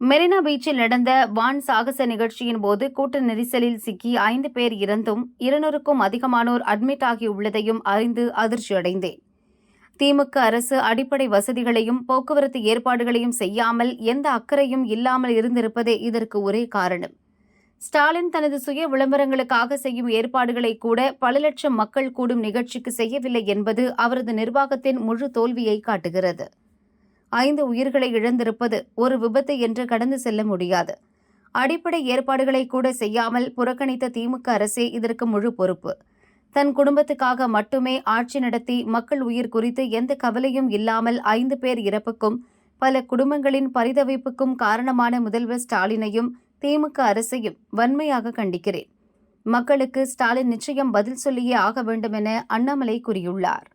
மெரினா பீச்சில் நடந்த வான் சாகச நிகழ்ச்சியின் போது கூட்ட நெரிசலில் சிக்கி ஐந்து பேர் இறந்தும் இருநூறுக்கும் அதிகமானோர் அட்மிட் ஆகியுள்ளதையும் அறிந்து அதிர்ச்சியடைந்தேன். திமுக அரசு அடிப்படை வசதிகளையும் போக்குவரத்து ஏற்பாடுகளையும் செய்யாமல் எந்த அக்கறையும் இல்லாமல் இருந்திருப்பதே இதற்கு ஒரே காரணம். ஸ்டாலின் தனது சுய விளம்பரங்களுக்காக செய்யும் ஏற்பாடுகளை கூட பல லட்சம் மக்கள் கூடும் நிகழ்ச்சிக்கு செய்யவில்லை என்பது அவரது நிர்வாகத்தின் முழு தோல்வியை காட்டுகிறது. ஐந்து உயிர்களை இழந்திருப்பது ஒரு விபத்து என்று கடந்து செல்ல முடியாது. அடிப்படை ஏற்பாடுகளை கூட செய்யாமல் புறக்கணித்த திமுக அரசே இதற்கு முழு பொறுப்பு. தன் குடும்பத்துக்காக மட்டுமே ஆட்சி நடத்தி மக்கள் உயிர் குறித்து எந்த கவலையும் இல்லாமல் ஐந்து பேர் இறப்புக்கும் பல குடும்பங்களின் பரிதவிப்புக்கும் காரணமான முதல்வர் ஸ்டாலினையும் திமுக அரசையும் வன்மையாக கண்டிக்கிறேன். மக்களுக்கு ஸ்டாலின் நிச்சயம் பதில் சொல்லியே ஆக வேண்டும் என அண்ணாமலை கூறியுள்ளார்.